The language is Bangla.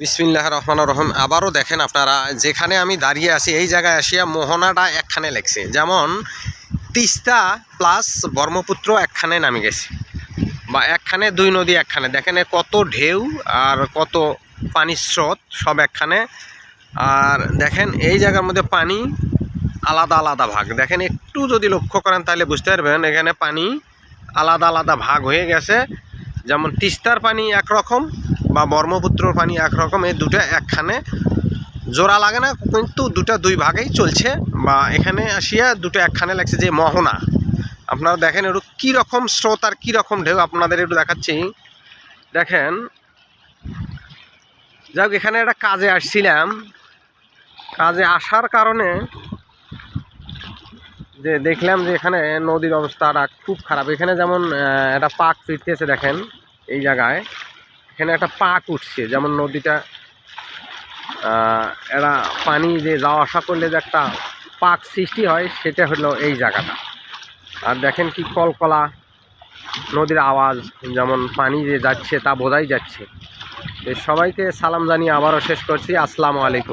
বিসমিল্লাহ রহমান রহিম। আবারও দেখেন আপনারা, যেখানে আমি দাঁড়িয়ে আছি, এই জায়গায় আসিয়া মোহনাটা একখানে লেগছে যেমন, তিস্তা প্লাস ব্রহ্মপুত্র একখানে নামে গেছে। বা একখানে, দুই নদী একখানে। দেখেন কত ঢেউ আর কত পানির স্রোত, সব একখানে। আর দেখেন, এই জায়গার মধ্যে পানি আলাদা আলাদা ভাগ। দেখেন, একটু যদি লক্ষ্য করেন তাহলে বুঝতে পারবেন, এখানে পানি আলাদা আলাদা ভাগ হয়ে গেছে। যেমন, তিস্তার পানি একরকম বা ব্রহ্মপুত্রর পানি একরকম এই দুটো একখানে। জোড়া লাগে না, কিন্তু দুটো দুই ভাগেই চলছে। বা এখানে আসিয়া দুটো একখানে লাগছে যে মোহনা। আপনারা দেখেন একটু কীরকম স্রোত আর কীরকম ঢেউ আপনাদের একটু দেখাচ্ছি। দেখেন যাক এখানে একটা কাজে আসছিলাম। কাজে আসার কারণে যে দেখলাম যে এখানে নদীর অবস্থাটা খুব খারাপ। এখানে যেমন একটা পাক ফিরতেছে দেখেন, এই জায়গায়। এখানে একটা পাক উঠছে, যেমন নদীটা এরা পানি যে যাওয়া আসা করলে যে একটা পাক সৃষ্টি হয়, সেটা হলো এই জায়গাটা। আর দেখেন কি কলকলা, নদীর আওয়াজ, যেমন পানি যে যাচ্ছে তা বোঝাই যাচ্ছে। সবাইকে সালাম জানিয়ে আবারও শেষ করছি। আসসালামু আলাইকুম।